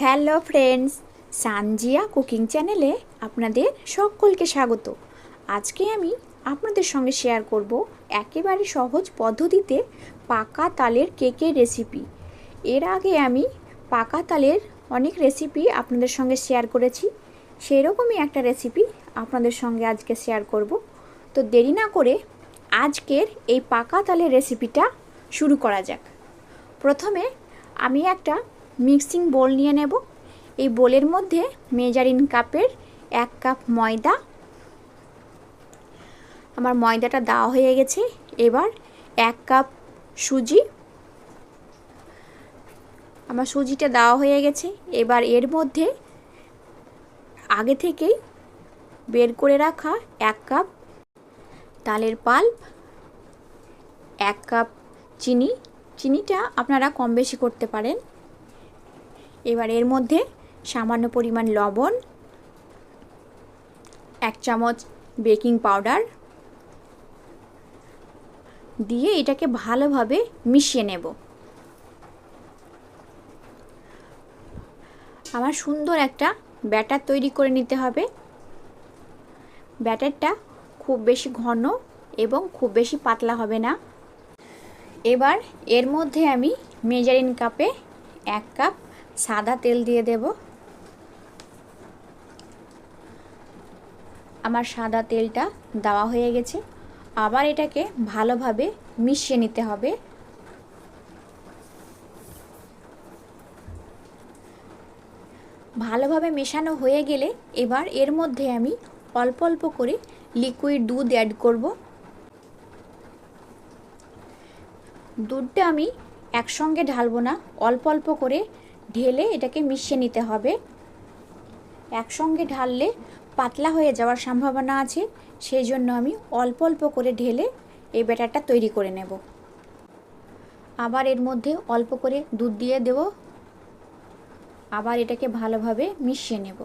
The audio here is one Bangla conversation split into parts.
হ্যালো ফ্রেন্ডস, সানজিয়া কুকিং চ্যানেলে আপনাদের সকলকে স্বাগত। আজকে আমি আপনাদের সঙ্গে শেয়ার করব একেবারে সহজ পদ্ধতিতে পাকা তালের কেকের রেসিপি এর আগে আমি পাকা তালের অনেক রেসিপি আপনাদের সঙ্গে শেয়ার করেছি। সেরকমই একটা রেসিপি আপনাদের সঙ্গে আজকে শেয়ার করব। তো দেরি না করে আজকের এই পাকা তালের রেসিপিটা শুরু করা যাক। প্রথমে আমি একটা মিক্সিং বোল নিয়ে নেব। এই বোলের মধ্যে মেজারিন কাপের এক কাপ ময়দা। আমার ময়দাটা দেওয়া হয়ে গেছে। এবার এক কাপ সুজি। আমার সুজিটা দেওয়া হয়ে গেছে। এবার এর মধ্যে আগে থেকেই বের করে রাখা এক কাপ তালের পাল্প, এক কাপ চিনি। চিনিটা আপনারা কম বেশি করতে পারেন। এবার এর মধ্যে সামান্য পরিমাণ লবণ, এক চামচ বেকিং পাউডার দিয়ে এটাকে ভালোভাবে মিশিয়ে নেব। আমার সুন্দর একটা ব্যাটার তৈরি করে নিতে হবে। ব্যাটারটা খুব বেশি ঘন এবং খুব বেশি পাতলা হবে না। এবার এর মধ্যে আমি মেজারিন কাপে এক কাপ সাদা তেল দিয়ে দেব। আমার সাদা তেলটা দেওয়া হয়ে গেছে। আবার এটাকে ভালোভাবে মিশিয়ে নিতে হবে। ভালোভাবে মেশানো হয়ে গেলে এবার এর মধ্যে আমি অল্প অল্প করে লিকুইড দুধ অ্যাড করব। দুধটা আমি একসঙ্গে ঢালবো না, অল্প অল্প করে ঢেলে এটাকে মিশিয়ে নিতে হবে। একসঙ্গে ঢাললে পাতলা হয়ে যাওয়ার সম্ভাবনা আছে সেই জন্য আমি অল্প অল্প করে ঢেলে এই ব্যাটারটা তৈরি করে নেব। আবার এর মধ্যে অল্প করে দুধ দিয়ে দেব। আবার এটাকে ভালোভাবে মিশিয়ে নেব।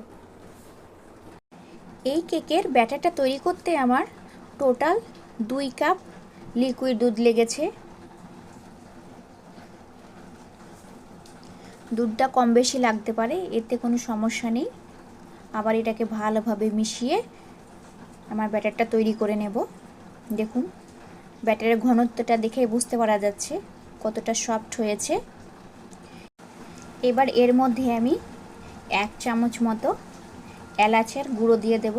এই কেকের ব্যাটারটা তৈরি করতে আমার টোটাল দুই কাপ লিকুইড দুধ লেগেছে। দুধটা কম বেশি লাগতে পারে, এতে কোনো সমস্যা নেই। আবার এটাকে ভালোভাবে মিশিয়ে আমার ব্যাটারটা তৈরি করে নেব। দেখুন, ব্যাটারের ঘনত্বটা দেখে বুঝতে পারা যাচ্ছে কতটা সফট হয়েছে। এবার এর মধ্যে আমি এক চামচ মতো এলাচের গুঁড়ো দিয়ে দেব।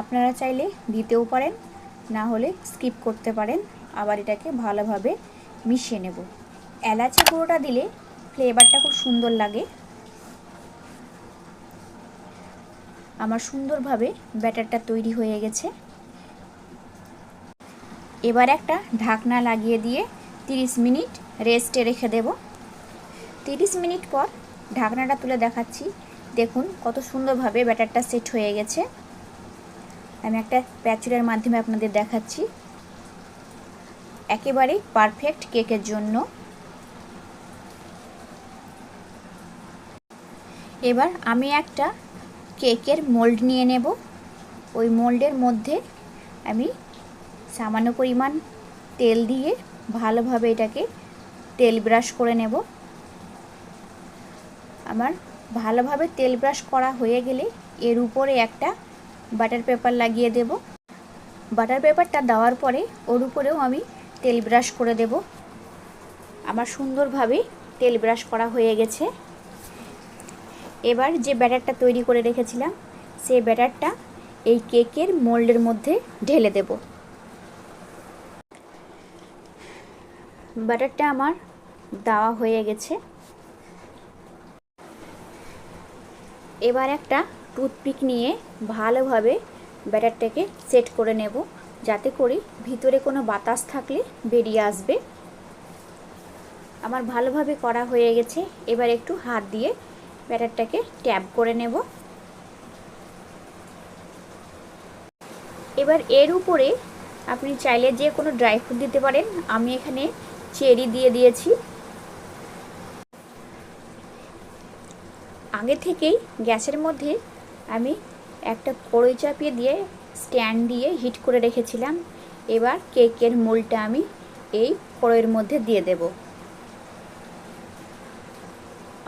আপনারা চাইলে দিতেও পারেন, না হলে স্কিপ করতে পারেন। আবার এটাকে ভালোভাবে মিশিয়ে নেব। এলাচের গুঁড়োটা দিলে ফ্লেভারটা খুব সুন্দর লাগে। আমার সুন্দরভাবে ব্যাটারটা তৈরি হয়ে গেছে। এবার একটা ঢাকনা লাগিয়ে দিয়ে 30 মিনিট রেস্টে রেখে দেব। 30 মিনিট পর ঢাকনাটা তুলে দেখাচ্ছি। দেখুন কত সুন্দরভাবে ব্যাটারটা সেট হয়ে গেছে। আমি একটা প্যাচুরের মাধ্যমে আপনাদের দেখাচ্ছি। একেবারে পারফেক্ট কেকের জন্য। এবার আমি একটা কেকের মোল্ড নিয়ে নেব। ওই মোল্ডের মধ্যে আমি সামান্য পরিমাণ তেল দিয়ে ভালোভাবে এটাকে তেল ব্রাশ করে নেব। আমার ভালোভাবে তেল ব্রাশ করা হয়ে গেলে এর উপরে একটা বাটার পেপার লাগিয়ে দেব। বাটার পেপারটা দেওয়ার পরে ওর উপরেও আমি তেল ব্রাশ করে দেব। আমার সুন্দরভাবে তেল ব্রাশ করা হয়ে গেছে। এবার যে ব্যাটারটা তৈরি করে রেখেছিলাম, সেই ব্যাটারটা এই কেকের মোল্ডের মধ্যে ঢেলে দেব। ব্যাটারটা আমার দেওয়া হয়ে গেছে। এবার একটা টুথপিক নিয়ে ভালোভাবে ব্যাটারটাকে সেট করে নেব, যাতে করে ভিতরে কোনো বাতাস থাকলে বেরিয়ে আসবে। আমার ভালোভাবে করা হয়ে গেছে। এবার একটু হাত দিয়ে ব্যাটারটাকে ট্যাপ করে নেব। এবার এর উপরে আপনি চাইলে যে কোনো ড্রাই ফ্রুট দিতে পারেন। আমি এখানে চেরি দিয়ে দিয়েছি। আগে থেকেই গ্যাসের মধ্যে আমি একটা কড়ই চাপিয়ে দিয়ে স্ট্যান্ড দিয়ে হিট করে রেখেছিলাম। এবার কেকের মোলটা আমি এই কড়ইয়ের মধ্যে দিয়ে দেব।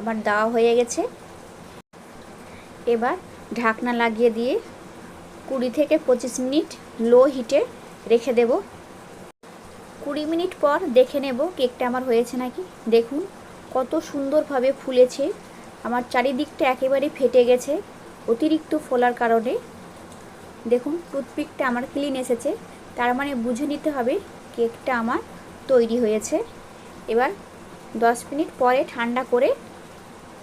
আমার দেওয়া হয়ে গেছে। এবার ঢাকনা লাগিয়ে দিয়ে কুড়ি থেকে পঁচিশ মিনিট লো হিটে রেখে দেব। কুড়ি মিনিট পর দেখে নেব কেকটা আমার হয়েছে নাকি। দেখুন, কত সুন্দরভাবে ফুলেছে। আমার চারিদিকটা একেবারে ফেটে গেছে অতিরিক্ত ফোলার কারণে। দেখুন, টুথপিকটা আমার ক্লিন এসেছে। তার মানে বুঝে নিতে হবে কেকটা আমার তৈরি হয়েছে। এবার দশ মিনিট পরে ঠান্ডা করে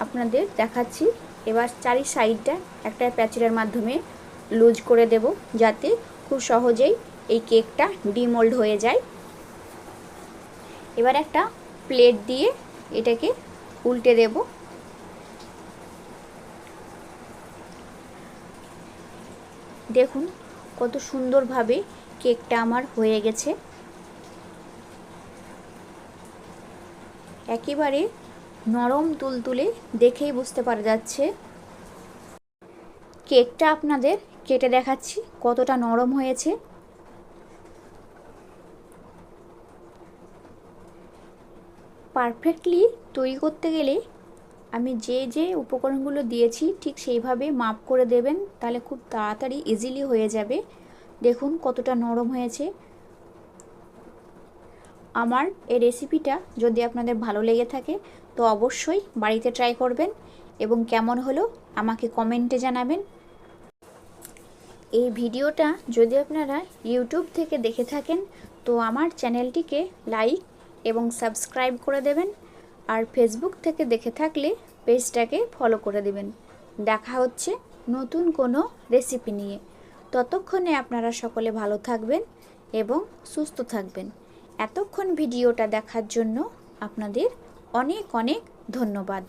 আপনাদের দেখাচ্ছি। এবার চারি সাইডটা একটা প্যাচের মাধ্যমে লুজ করে দেব, যাতে খুব সহজেই এই কেকটা ডিমোল্ড হয়ে যায়। এবার একটা প্লেট দিয়ে এটাকে উল্টে দেব। দেখুন কত সুন্দরভাবে কেকটা আমার হয়ে গেছে। একেবারে নরম তুলতুলে দেখেই বুঝতে পারা যাচ্ছে। কেকটা আপনাদের কেটে দেখাচ্ছি, কতটা নরম হয়েছে। পারফেক্টলি তৈরি করতে গেলে আমি যে যে উপকরণগুলো দিয়েছি, ঠিক সেইভাবে মাপ করে দেবেন, তাহলে খুব তাড়াতাড়ি ইজিলি হয়ে যাবে। দেখুন কতটা নরম হয়েছে। আমার এই রেসিপিটা যদি আপনাদের ভালো লেগে থাকে, তো অবশ্যই বাড়িতে ট্রাই করবেন এবং কেমন হলো আমাকে কমেন্টে জানাবেন। এই ভিডিওটা যদি আপনারা ইউটিউব থেকে দেখে থাকেন, তো আমার চ্যানেলটিকে লাইক এবং সাবস্ক্রাইব করে দেবেন। আর ফেসবুক থেকে দেখে থাকলে পেজটাকে ফলো করে দেবেন। দেখা হচ্ছে নতুন কোনো রেসিপি নিয়ে। ততক্ষণে আপনারা সকলে ভালো থাকবেন এবং সুস্থ থাকবেন। এতক্ষণ ভিডিওটা দেখার জন্য আপনাদের অনেক অনেক ধন্যবাদ।